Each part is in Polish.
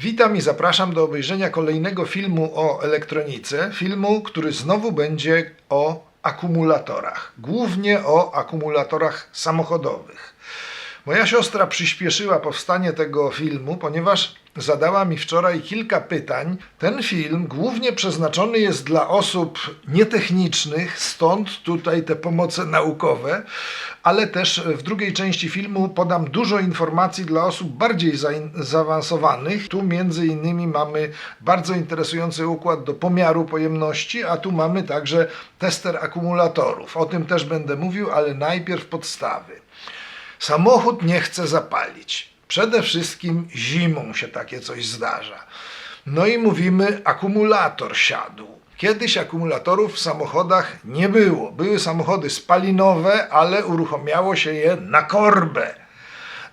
Witam i zapraszam do obejrzenia kolejnego filmu o elektronice. Filmu, który znowu będzie o akumulatorach. Głównie o akumulatorach samochodowych. Moja siostra przyspieszyła powstanie tego filmu, ponieważ zadała mi wczoraj kilka pytań. Ten film głównie przeznaczony jest dla osób nietechnicznych, stąd tutaj te pomoce naukowe, ale też w drugiej części filmu podam dużo informacji dla osób bardziej zaawansowanych. Tu między innymi mamy bardzo interesujący układ do pomiaru pojemności, a tu mamy także tester akumulatorów. O tym też będę mówił, ale najpierw podstawy. Samochód nie chce zapalić. Przede wszystkim zimą się takie coś zdarza. No i mówimy, akumulator siadł. Kiedyś akumulatorów w samochodach nie było. Były samochody spalinowe, ale uruchamiało się je na korbę.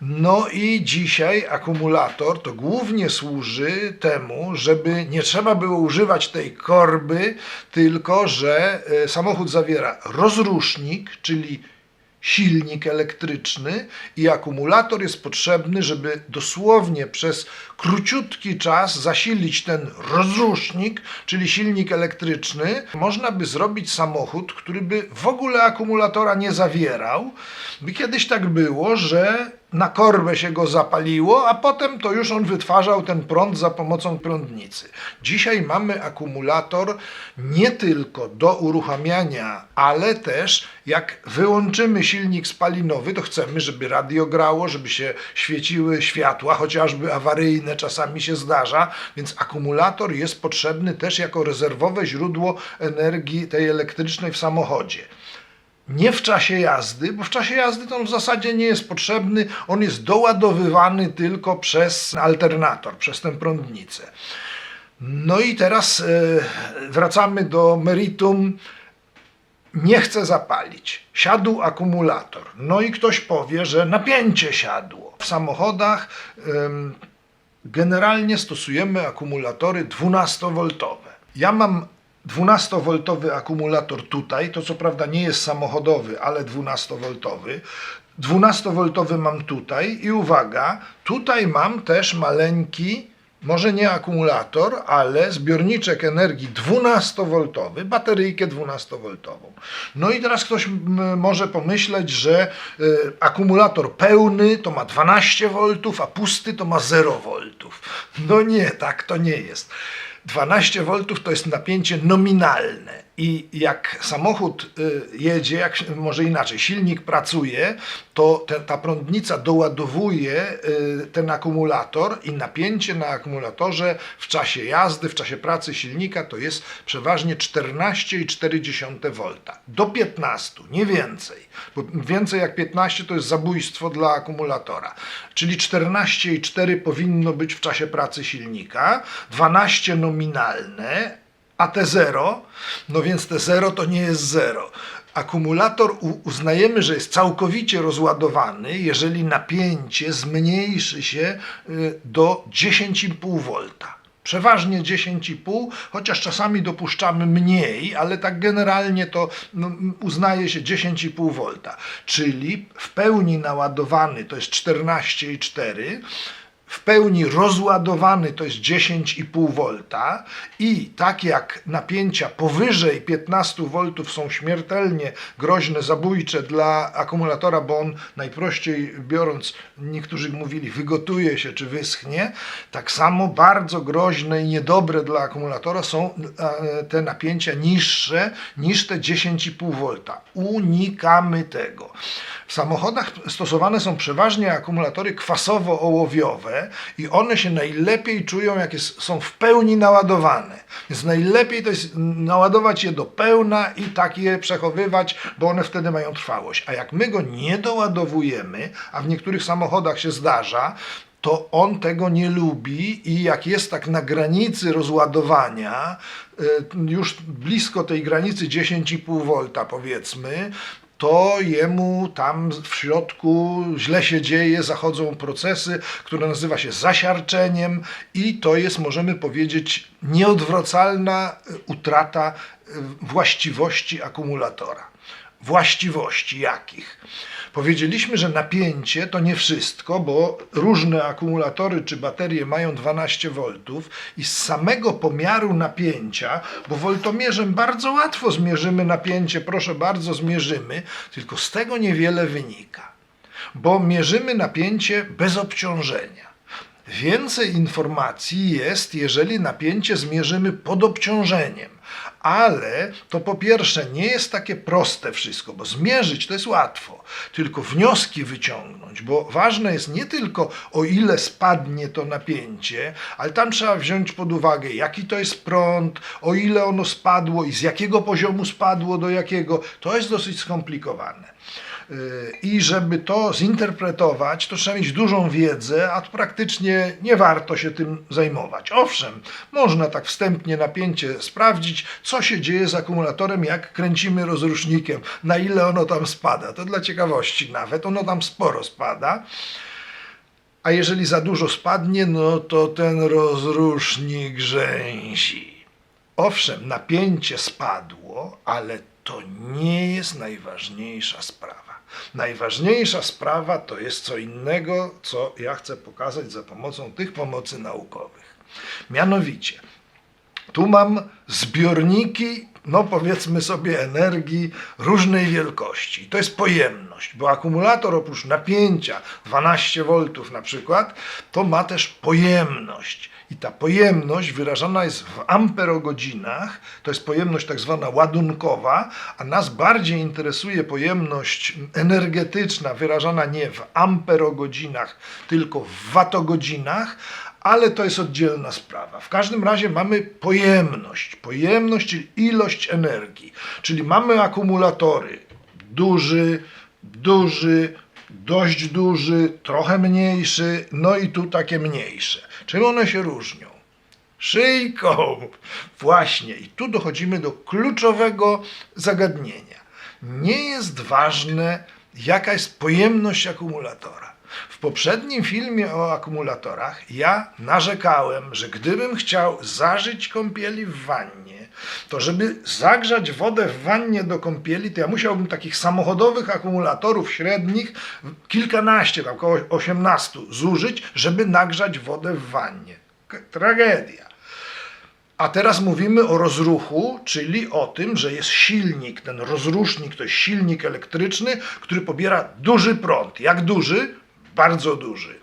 No i dzisiaj akumulator to głównie służy temu, żeby nie trzeba było używać tej korby, tylko że e, samochód zawiera rozrusznik, czyli silnik elektryczny i akumulator jest potrzebny, żeby dosłownie przez króciutki czas zasilić ten rozrusznik, czyli silnik elektryczny. Można by zrobić samochód, który by w ogóle akumulatora nie zawierał. By kiedyś tak było, że na korbę się go zapaliło, a potem to już on wytwarzał ten prąd za pomocą prądnicy. Dzisiaj mamy akumulator nie tylko do uruchamiania, ale też jak wyłączymy silnik spalinowy, to chcemy, żeby radio grało, żeby się świeciły światła, chociażby awaryjne czasami się zdarza, więc akumulator jest potrzebny też jako rezerwowe źródło energii tej elektrycznej w samochodzie nie w czasie jazdy, bo w czasie jazdy to on w zasadzie nie jest potrzebny, on jest doładowywany tylko przez alternator, przez tę prądnicę. No i teraz e, wracamy do meritum. Nie chce zapalić. Siadł akumulator. No i ktoś powie, że napięcie siadło. W samochodach generalnie stosujemy akumulatory 12V. Ja mam 12V akumulator tutaj, to co prawda nie jest samochodowy, ale 12V. 12V mam tutaj i uwaga, tutaj mam też maleńki, może nie akumulator, ale zbiorniczek energii 12V, bateryjkę 12V. No i teraz ktoś może pomyśleć, że y, akumulator pełny to ma 12V, a pusty to ma 0V. No nie, tak to nie jest. 12 V to jest napięcie nominalne. I jak samochód y, jedzie, jak, może inaczej, silnik pracuje, to te, ta prądnica doładowuje y, ten akumulator i napięcie na akumulatorze w czasie jazdy, w czasie pracy silnika to jest przeważnie 14,4 V. Do 15, nie więcej. Bo więcej jak 15 to jest zabójstwo dla akumulatora. Czyli 14,4 powinno być w czasie pracy silnika, 12 nominalne, a te 0, no więc te 0 to nie jest 0. Akumulator uznajemy, że jest całkowicie rozładowany, jeżeli napięcie zmniejszy się y, do 10,5 V. Przeważnie 10,5, chociaż czasami dopuszczamy mniej, ale tak generalnie to no, uznaje się 10,5 V. Czyli w pełni naładowany to jest 14,4 w pełni rozładowany to jest 10,5 V i tak jak napięcia powyżej 15 V są śmiertelnie groźne, zabójcze dla akumulatora, bo on najprościej biorąc, niektórzy mówili, wygotuje się czy wyschnie, tak samo bardzo groźne i niedobre dla akumulatora są e, te napięcia niższe niż te 10,5 V. Unikamy tego. W samochodach stosowane są przeważnie akumulatory kwasowo-ołowiowe i one się najlepiej czują, jak jest, są w pełni naładowane. Więc najlepiej to jest naładować je do pełna i tak je przechowywać, bo one wtedy mają trwałość. A jak my go nie doładowujemy, a w niektórych samochodach się zdarza, to on tego nie lubi i jak jest tak na granicy rozładowania, y, już blisko tej granicy 10,5 V powiedzmy, to jemu tam w środku źle się dzieje, zachodzą procesy, które nazywa się zasiarczeniem i to jest, możemy powiedzieć, nieodwracalna y, utrata y, właściwości akumulatora. właściwości jakich? Powiedzieliśmy, że napięcie to nie wszystko, bo różne akumulatory czy baterie mają 12 V i z samego pomiaru napięcia, bo woltomierzem bardzo łatwo zmierzymy napięcie, proszę bardzo, zmierzymy, tylko z tego niewiele wynika, bo mierzymy napięcie bez obciążenia. Więcej informacji jest, jeżeli napięcie zmierzymy pod obciążeniem. Ale to po pierwsze nie jest takie proste wszystko, bo zmierzyć to jest łatwo, tylko wnioski wyciągnąć, bo ważne jest nie tylko o ile spadnie to napięcie, ale tam trzeba wziąć pod uwagę, jaki to jest prąd, o ile ono spadło i z jakiego poziomu spadło do jakiego. To jest dosyć skomplikowane. I żeby to zinterpretować, to trzeba mieć dużą wiedzę, a praktycznie nie warto się tym zajmować. Owszem, można tak wstępnie napięcie sprawdzić, co się dzieje z akumulatorem, jak kręcimy rozrusznikiem, na ile ono tam spada. To dla ciekawości nawet, ono tam sporo spada. A jeżeli za dużo spadnie, no to ten rozrusznik rzęsi. Owszem, napięcie spadło, ale to nie jest najważniejsza sprawa. Najważniejsza sprawa to jest co innego, co ja chcę pokazać za pomocą tych pomocy naukowych. Mianowicie, tu mam zbiorniki, no powiedzmy sobie, energii różnej wielkości. To jest pojemność, bo akumulator oprócz napięcia 12 V na przykład, to ma też pojemność. I ta pojemność wyrażana jest w amperogodzinach, to jest pojemność tak zwana ładunkowa, a nas bardziej interesuje pojemność energetyczna wyrażana nie w amperogodzinach, tylko w watogodzinach, ale to jest oddzielna sprawa. W każdym razie mamy pojemność. Pojemność, czyli ilość energii. Czyli mamy akumulatory duży, duży, dość duży, trochę mniejszy, no i tu takie mniejsze. Czym one się różnią? Szyjką. Właśnie. I tu dochodzimy do kluczowego zagadnienia. Nie jest ważne, jaka jest pojemność akumulatora. W poprzednim filmie o akumulatorach ja narzekałem, że gdybym chciał zażyć kąpieli w wannie, to żeby zagrzać wodę w wannie do kąpieli, to ja musiałbym takich samochodowych akumulatorów średnich kilkanaście, tam około 18 zużyć, żeby nagrzać wodę w wannie. Tragedia. A teraz mówimy o rozruchu, czyli o tym, że jest silnik. Ten rozrusznik to jest silnik elektryczny, który pobiera duży prąd. Jak duży? Bardzo duży.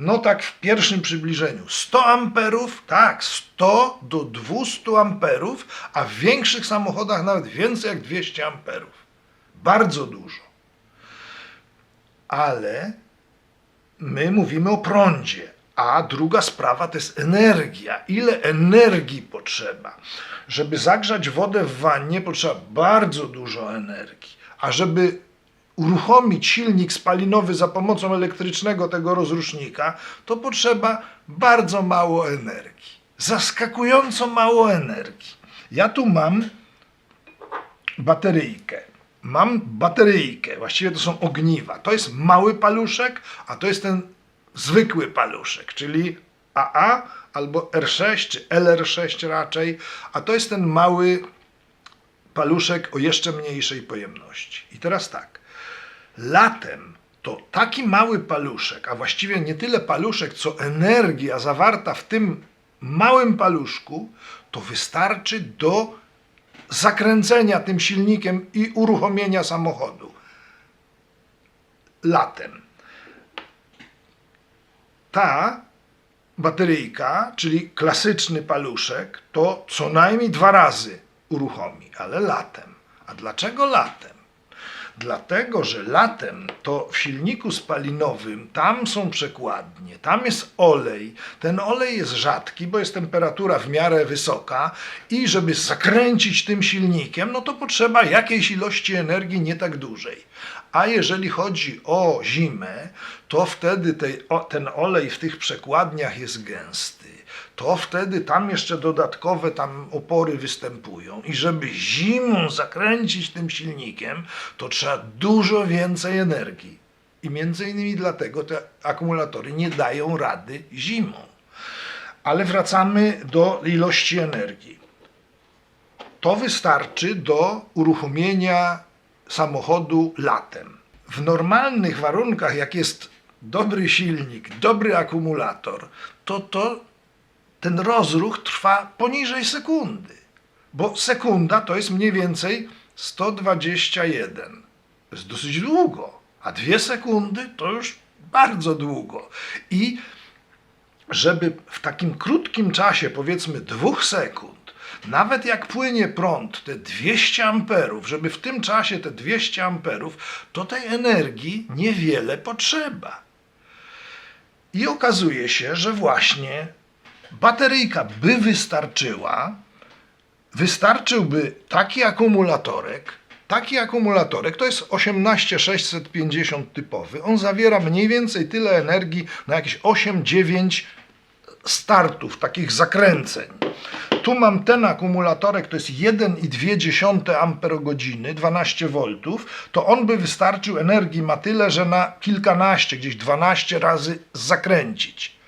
No tak w pierwszym przybliżeniu. 100 amperów, tak, 100 do 200 amperów, a w większych samochodach nawet więcej jak 200 amperów. Bardzo dużo. Ale my mówimy o prądzie, a druga sprawa to jest energia. Ile energii potrzeba? Żeby zagrzać wodę w wannie, potrzeba bardzo dużo energii. A żeby uruchomić silnik spalinowy za pomocą elektrycznego tego rozrusznika, to potrzeba bardzo mało energii. Zaskakująco mało energii. Ja tu mam bateryjkę. Mam bateryjkę, właściwie to są ogniwa. To jest mały paluszek, a to jest ten zwykły paluszek, czyli AA albo R6 czy LR6 raczej, a to jest ten mały paluszek o jeszcze mniejszej pojemności. I teraz tak. Latem to taki mały paluszek, a właściwie nie tyle paluszek, co energia zawarta w tym małym paluszku, to wystarczy do zakręcenia tym silnikiem i uruchomienia samochodu. Latem. Ta bateryjka, czyli klasyczny paluszek, to co najmniej dwa razy uruchomi, ale latem. A dlaczego latem? Dlatego, że latem to w silniku spalinowym tam są przekładnie, tam jest olej. Ten olej jest rzadki, bo jest temperatura w miarę wysoka i żeby zakręcić tym silnikiem, no to potrzeba jakiejś ilości energii nie tak dużej. A jeżeli chodzi o zimę, to wtedy tej, o, ten olej w tych przekładniach jest gęsty to wtedy tam jeszcze dodatkowe tam opory występują i żeby zimą zakręcić tym silnikiem, to trzeba dużo więcej energii. I między innymi dlatego te akumulatory nie dają rady zimą. Ale wracamy do ilości energii. To wystarczy do uruchomienia samochodu latem. W normalnych warunkach, jak jest dobry silnik, dobry akumulator, to, to ten rozruch trwa poniżej sekundy. Bo sekunda to jest mniej więcej 121. To jest dosyć długo. A dwie sekundy to już bardzo długo. I żeby w takim krótkim czasie, powiedzmy dwóch sekund, nawet jak płynie prąd, te 200 amperów, żeby w tym czasie te 200 amperów, to tej energii niewiele potrzeba. I okazuje się, że właśnie bateryjka by wystarczyła, wystarczyłby taki akumulatorek, taki akumulatorek to jest 18650 typowy. On zawiera mniej więcej tyle energii na jakieś 8-9 startów, takich zakręceń. Tu mam ten akumulatorek, to jest 1,2 amperogodziny, 12 V, to on by wystarczył, energii ma tyle, że na kilkanaście, gdzieś 12 razy zakręcić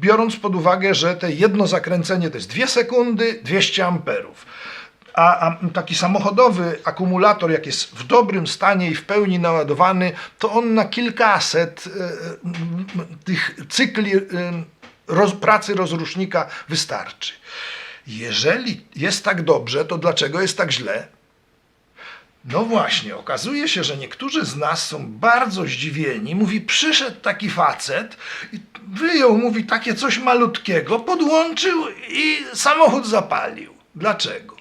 biorąc pod uwagę, że te jedno zakręcenie to jest 2 sekundy, 200 amperów. A, a taki samochodowy akumulator, jak jest w dobrym stanie i w pełni naładowany, to on na kilkaset m, tych cykli e, roz, pracy rozrusznika wystarczy. Jeżeli jest tak dobrze, to dlaczego jest tak źle? No właśnie, okazuje się, że niektórzy z nas są bardzo zdziwieni. Mówi, przyszedł taki facet, i wyjął, mówi, takie coś malutkiego, podłączył i samochód zapalił. Dlaczego?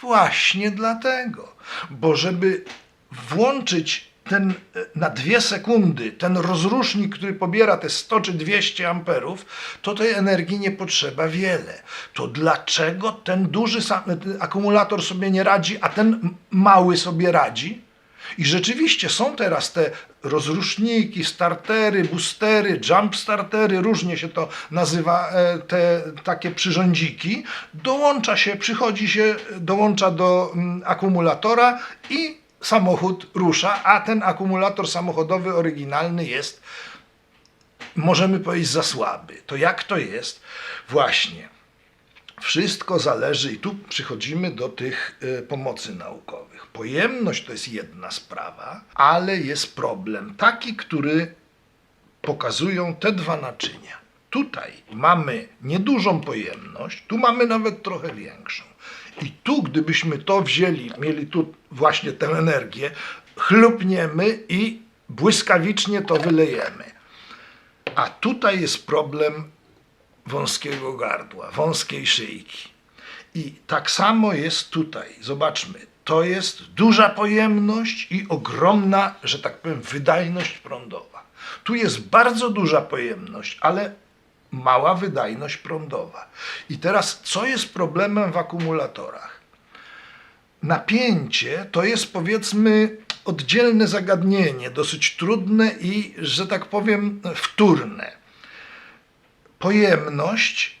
Właśnie dlatego, bo żeby włączyć ten e, na dwie sekundy, ten rozrusznik, który pobiera te 100 czy 200 amperów, to tej energii nie potrzeba wiele. To dlaczego ten duży e, akumulator sobie nie radzi, a ten mały sobie radzi? I rzeczywiście są teraz te rozruszniki, startery, boostery, jump startery, różnie się to nazywa, e, te takie przyrządziki. Dołącza się, przychodzi się, dołącza do akumulatora i samochód rusza, a ten akumulator samochodowy oryginalny jest, możemy powiedzieć, za słaby. To jak to jest? Właśnie. Wszystko zależy, i tu przychodzimy do tych y, pomocy naukowych. Pojemność to jest jedna sprawa, ale jest problem taki, który pokazują te dwa naczynia. Tutaj mamy niedużą pojemność, tu mamy nawet trochę większą. I tu, gdybyśmy to wzięli, mieli tu właśnie tę energię, chlupniemy i błyskawicznie to wylejemy. A tutaj jest problem wąskiego gardła, wąskiej szyjki. I tak samo jest tutaj. Zobaczmy, to jest duża pojemność i ogromna, że tak powiem, wydajność prądowa. Tu jest bardzo duża pojemność, ale mała wydajność prądowa. I teraz, co jest problemem w akumulatorach? Napięcie to jest powiedzmy oddzielne zagadnienie, dosyć trudne i, że tak powiem, wtórne pojemność,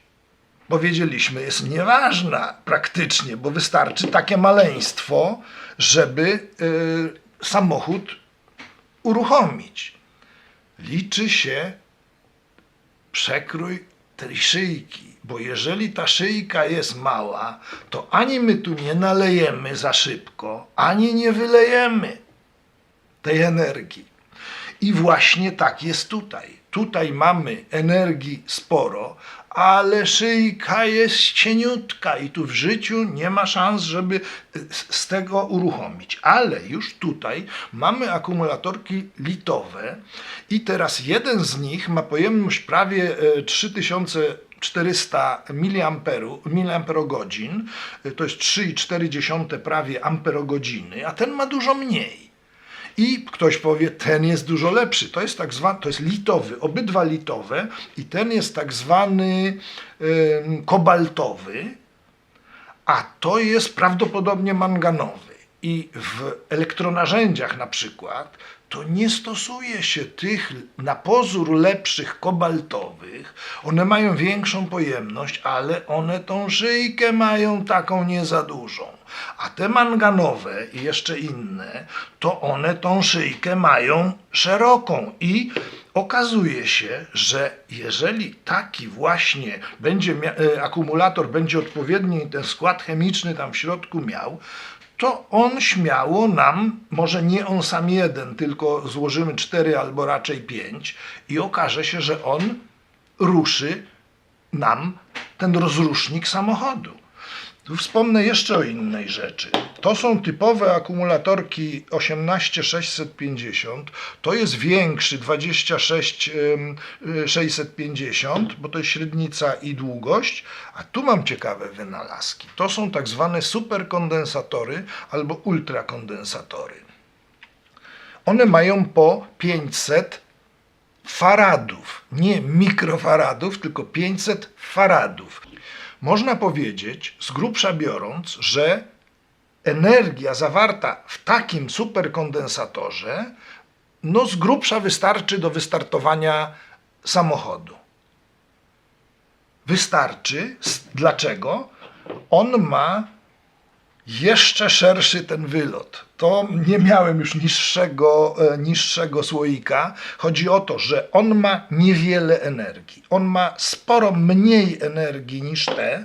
powiedzieliśmy, jest nieważna praktycznie, bo wystarczy takie maleństwo, żeby y, samochód uruchomić. Liczy się przekrój tej szyjki, bo jeżeli ta szyjka jest mała, to ani my tu nie nalejemy za szybko, ani nie wylejemy tej energii. I właśnie tak jest tutaj. Tutaj mamy energii sporo, ale szyjka jest cieniutka i tu w życiu nie ma szans, żeby z- tego uruchomić. Ale już tutaj mamy akumulatorki litowe i teraz jeden z nich ma pojemność prawie e, 3400 mAh, to jest 3,4 prawie amperogodziny, a ten ma dużo mniej. I ktoś powie, ten jest dużo lepszy. To jest tak zwany, to jest litowy, obydwa litowe i ten jest tak zwany kobaltowy, a to jest prawdopodobnie manganowy. I w elektronarzędziach na przykład to nie stosuje się tych na pozór lepszych kobaltowych. One mają większą pojemność, ale one tą szyjkę mają taką nie za dużą. A te manganowe i jeszcze inne, to one tą szyjkę mają szeroką i okazuje się, że jeżeli taki właśnie będzie e, akumulator będzie odpowiedni ten skład chemiczny tam w środku miał, to on śmiało nam, może nie on sam jeden, tylko złożymy cztery albo raczej pięć i okaże się, że on ruszy nam ten rozrusznik samochodu. Tu wspomnę jeszcze o innej rzeczy. To są typowe akumulatorki 18650. To jest większy 26650, bo to jest średnica i długość. A tu mam ciekawe wynalazki. To są tak zwane superkondensatory albo ultrakondensatory. One mają po 500 faradów. Nie mikrofaradów, tylko 500 faradów. Można powiedzieć, z grubsza biorąc, że energia zawarta w takim superkondensatorze, no z grubsza wystarczy do wystartowania samochodu. Wystarczy. Dlaczego? On ma jeszcze szerszy ten wylot. To nie miałem już niższego, e, niższego słoika. Chodzi o to, że on ma niewiele energii. On ma sporo mniej energii niż te,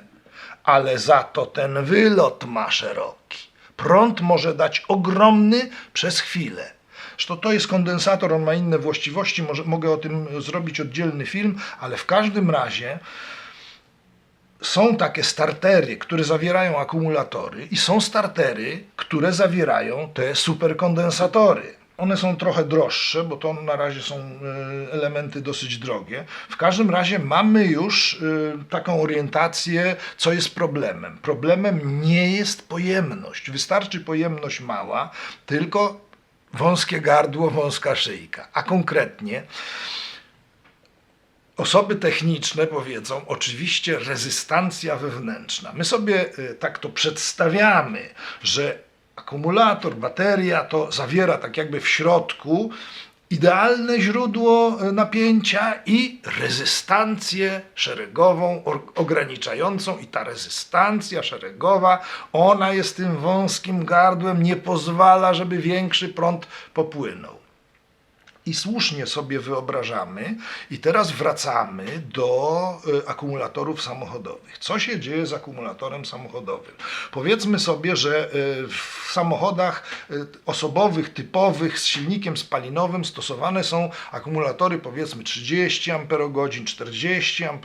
ale za to ten wylot ma szeroki. Prąd może dać ogromny przez chwilę. Zresztą to jest kondensator, on ma inne właściwości, może, mogę o tym zrobić oddzielny film, ale w każdym razie są takie startery, które zawierają akumulatory i są startery, które zawierają te superkondensatory. One są trochę droższe, bo to na razie są e, elementy dosyć drogie. W każdym razie mamy już e, taką orientację, co jest problemem. Problemem nie jest pojemność. Wystarczy pojemność mała, tylko wąskie gardło, wąska szyjka. A konkretnie Osoby techniczne powiedzą, oczywiście rezystancja wewnętrzna. My sobie y, tak to przedstawiamy, że akumulator, bateria to zawiera tak jakby w środku idealne źródło y, napięcia i rezystancję szeregową, ograniczającą i ta rezystancja szeregowa, ona jest tym wąskim gardłem, nie pozwala, żeby większy prąd popłynął. I słusznie sobie wyobrażamy, i teraz wracamy do y, akumulatorów samochodowych. Co się dzieje z akumulatorem samochodowym? Powiedzmy sobie, że y, w samochodach y, osobowych, typowych z silnikiem spalinowym stosowane są akumulatory powiedzmy 30 Ah, 40 Ah,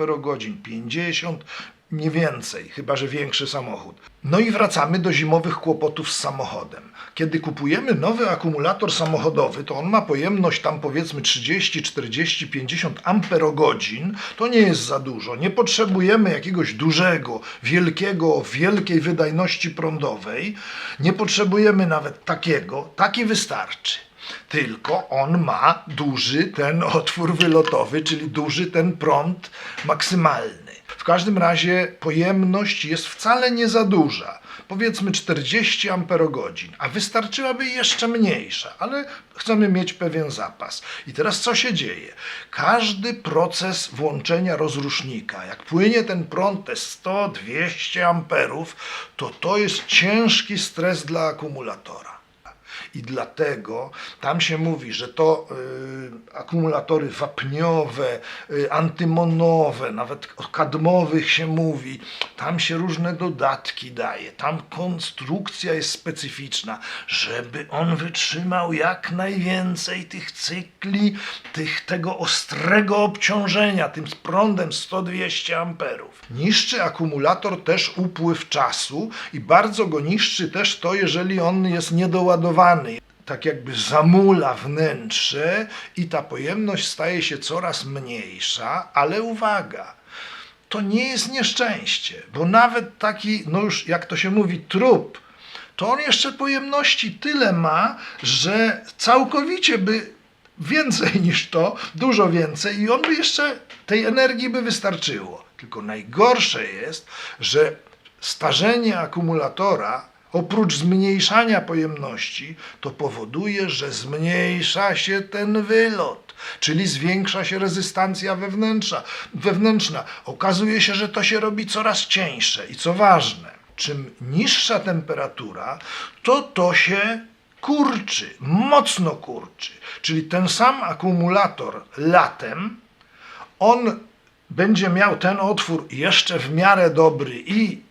50 nie więcej, chyba że większy samochód. No i wracamy do zimowych kłopotów z samochodem. Kiedy kupujemy nowy akumulator samochodowy, to on ma pojemność tam powiedzmy 30, 40, 50 amperogodzin. To nie jest za dużo. Nie potrzebujemy jakiegoś dużego, wielkiego, wielkiej wydajności prądowej. Nie potrzebujemy nawet takiego. Taki wystarczy. Tylko on ma duży ten otwór wylotowy, czyli duży ten prąd maksymalny. Każdym razie pojemność jest wcale nie za duża. Powiedzmy 40 amperogodzin, a wystarczyłaby jeszcze mniejsza, ale chcemy mieć pewien zapas. I teraz co się dzieje? Każdy proces włączenia rozrusznika, jak płynie ten prąd te 100-200 amperów, to to jest ciężki stres dla akumulatora. I dlatego tam się mówi, że to y, akumulatory wapniowe, y, antymonowe, nawet o kadmowych się mówi, tam się różne dodatki daje, tam konstrukcja jest specyficzna, żeby on wytrzymał jak najwięcej tych cykli, tych, tego ostrego obciążenia tym prądem 100-200 amperów. Niszczy akumulator też upływ czasu i bardzo go niszczy też to, jeżeli on jest niedoładowany tak jakby zamula wnętrze i ta pojemność staje się coraz mniejsza, ale uwaga, to nie jest nieszczęście, bo nawet taki, no już jak to się mówi, trup, to on jeszcze pojemności tyle ma, że całkowicie by więcej niż to, dużo więcej i on by jeszcze tej energii by wystarczyło. Tylko najgorsze jest, że starzenie akumulatora oprócz zmniejszania pojemności, to powoduje, że zmniejsza się ten wylot, czyli zwiększa się rezystancja wewnętrzna. wewnętrzna. Okazuje się, że to się robi coraz cieńsze i co ważne, czym niższa temperatura, to to się kurczy, mocno kurczy. Czyli ten sam akumulator latem, on będzie miał ten otwór jeszcze w miarę dobry i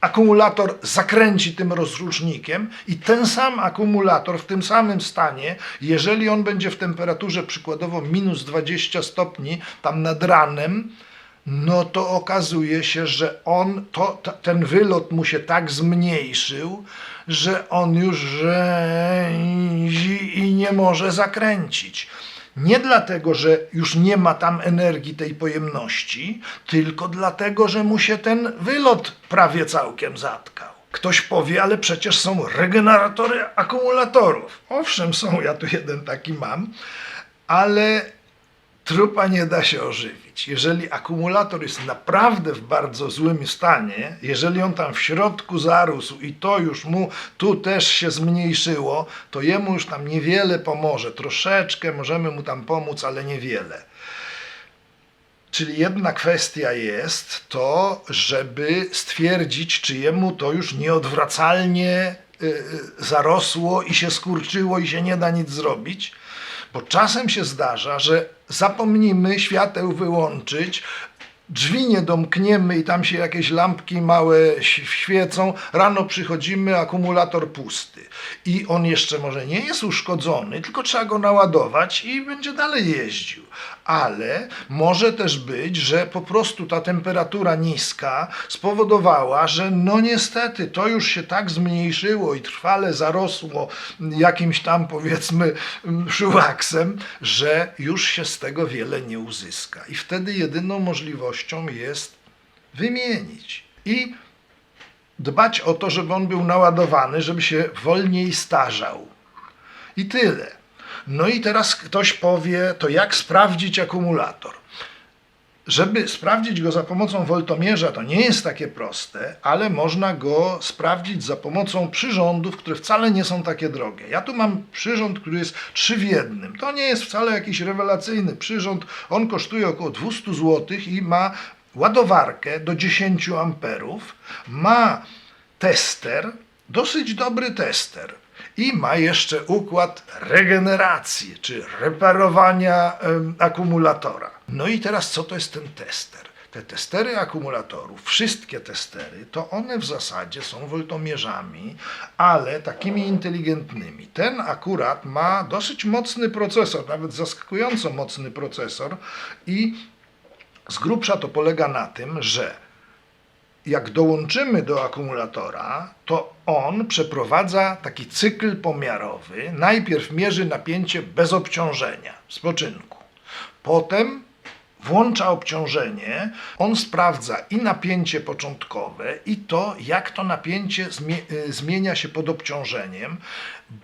akumulator zakręci tym rozrusznikiem i ten sam akumulator w tym samym stanie, jeżeli on będzie w temperaturze przykładowo minus 20 stopni, tam nad ranem, no to okazuje się, że on, to, ta- ten wylot mu się tak zmniejszył, że on już rzęzi i nie może zakręcić. Nie dlatego, że już nie ma tam energii tej pojemności, tylko dlatego, że mu się ten wylot prawie całkiem zatkał. Ktoś powie, ale przecież są regeneratory akumulatorów. Owszem, są, ja tu jeden taki mam, ale trupa nie da się ożywić. Jeżeli akumulator jest naprawdę w bardzo złym stanie, jeżeli on tam w środku zarósł i to już mu tu też się zmniejszyło, to jemu już tam niewiele pomoże. Troszeczkę możemy mu tam pomóc, ale niewiele. Czyli jedna kwestia jest to, żeby stwierdzić, czy jemu to już nieodwracalnie y, y, zarosło i się skurczyło i się nie da nic zrobić. Bo czasem się zdarza, że zapomnimy świateł wyłączyć, drzwi nie domkniemy i tam się jakieś lampki małe świecą, rano przychodzimy, akumulator pusty. I on jeszcze może nie jest uszkodzony, tylko trzeba go naładować i będzie dalej jeździł. Ale może też być, że po prostu ta temperatura niska spowodowała, że no niestety to już się tak zmniejszyło i trwale zarosło jakimś tam powiedzmy mm, szyłaksem, że już się z tego wiele nie uzyska. I wtedy jedyną możliwością jest wymienić. I dbać o to, żeby on był naładowany, żeby się wolniej starzał. I tyle. No i teraz ktoś powie, to jak sprawdzić akumulator? Żeby sprawdzić go za pomocą woltomierza, to nie jest takie proste, ale można go sprawdzić za pomocą przyrządów, które wcale nie są takie drogie. Ja tu mam przyrząd, który jest trzy w jednym. To nie jest wcale jakiś rewelacyjny przyrząd. On kosztuje około 200 zł i ma ładowarkę do 10 amperów, ma tester, dosyć dobry tester. I ma jeszcze układ regeneracji, czy reparowania akumulatora. No i teraz co to jest ten tester? Te testery akumulatorów, wszystkie testery, to one w zasadzie są woltomierzami, ale takimi inteligentnymi. Ten akurat ma dosyć mocny procesor, nawet zaskakująco mocny procesor i z grubsza to polega na tym, że jak dołączymy do akumulatora, to on przeprowadza taki cykl pomiarowy. Najpierw mierzy napięcie bez obciążenia, spoczynku. Potem włącza obciążenie, on sprawdza i napięcie początkowe, i to, jak to napięcie y, zmienia się pod obciążeniem,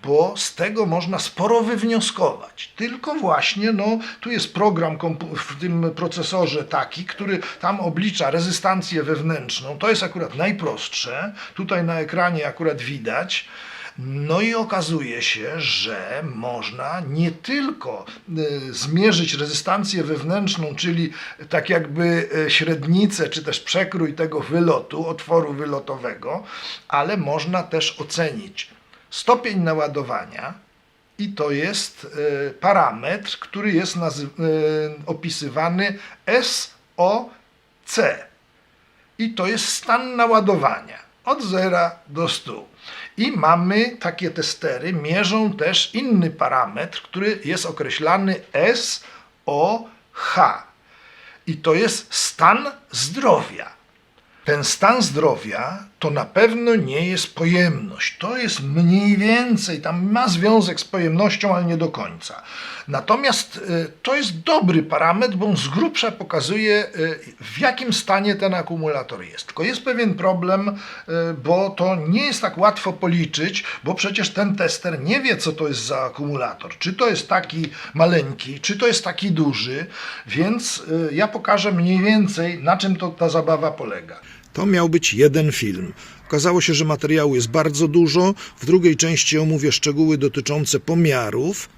bo z tego można sporo wywnioskować. Tylko właśnie, no, tu jest program w tym procesorze taki, który tam oblicza rezystancję wewnętrzną. To jest akurat najprostsze. Tutaj na ekranie akurat widać. No i okazuje się, że można nie tylko y, zmierzyć rezystancję wewnętrzną, czyli tak jakby y, średnicę, czy też przekrój tego wylotu, otworu wylotowego, ale można też ocenić stopień naładowania i to jest y, parametr, który jest opisywany SOC i to jest stan naładowania od 0 do 100. I mamy takie testery, mierzą też inny parametr, który jest określany SOH. I to jest stan zdrowia. Ten stan zdrowia to na pewno nie jest pojemność. To jest mniej więcej, tam ma związek z pojemnością, ale nie do końca. Natomiast y, to jest dobry parametr, bo on z grubsza pokazuje, y, w jakim stanie ten akumulator jest. Tylko jest pewien problem, y, bo to nie jest tak łatwo policzyć, bo przecież ten tester nie wie, co to jest za akumulator. Czy to jest taki maleńki, czy to jest taki duży, więc ja pokażę mniej więcej, na czym to ta zabawa polega. To miał być jeden film. Okazało się, że materiału jest bardzo dużo. W drugiej części omówię szczegóły dotyczące pomiarów,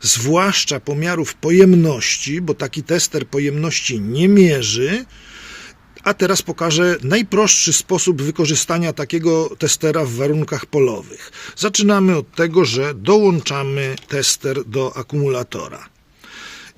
zwłaszcza pomiarów pojemności, bo taki tester pojemności nie mierzy. A teraz pokażę najprostszy sposób wykorzystania takiego testera w warunkach polowych. Zaczynamy od tego, że dołączamy tester do akumulatora.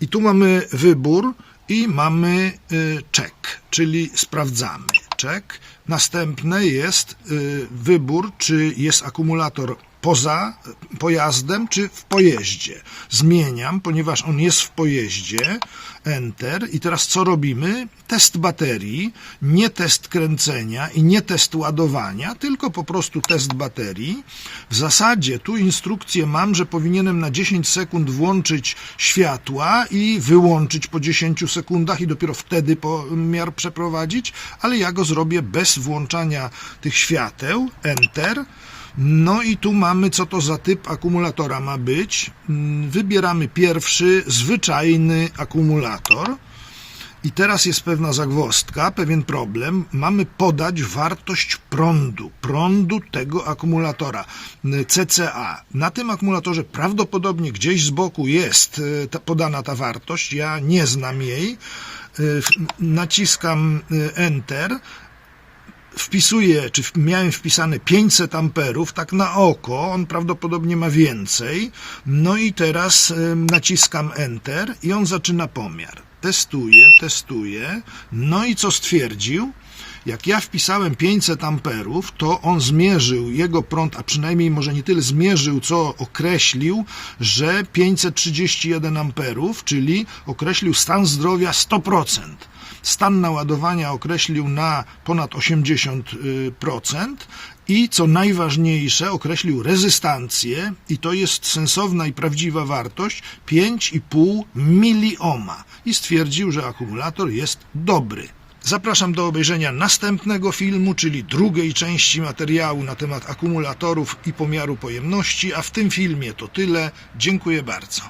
I tu mamy wybór i mamy y, check, czyli sprawdzamy. Check. Następne jest y, wybór, czy jest akumulator poza pojazdem, czy w pojeździe. Zmieniam, ponieważ on jest w pojeździe. Enter. I teraz co robimy? Test baterii, nie test kręcenia i nie test ładowania, tylko po prostu test baterii. W zasadzie tu instrukcję mam, że powinienem na 10 sekund włączyć światła i wyłączyć po 10 sekundach i dopiero wtedy pomiar przeprowadzić, ale ja go zrobię bez włączania tych świateł. Enter. No i tu mamy, co to za typ akumulatora ma być. Mm, Wybieramy pierwszy, zwyczajny akumulator. I teraz jest pewna zagwozdka, pewien problem. Mamy podać wartość prądu, prądu tego akumulatora y, CCA. Na tym akumulatorze prawdopodobnie gdzieś z boku jest y, ta, podana ta wartość. Ja nie znam jej. W- Naciskam y, Enter wpisuję, czy miałem wpisane 500 amperów, tak na oko, on prawdopodobnie ma więcej. No i teraz naciskam Enter i on zaczyna pomiar. Testuję, testuję. No i co stwierdził? Jak ja wpisałem 500 amperów, to on zmierzył jego prąd, a przynajmniej może nie tyle zmierzył, co określił, że 531 amperów, czyli określił stan zdrowia 100%. Stan naładowania określił na ponad 80% i co najważniejsze, określił rezystancję i to jest sensowna i prawdziwa wartość 5,5 milioma i stwierdził, że akumulator jest dobry. Zapraszam do obejrzenia następnego filmu, czyli drugiej części materiału na temat akumulatorów i pomiaru pojemności, a w tym filmie to tyle. Dziękuję bardzo.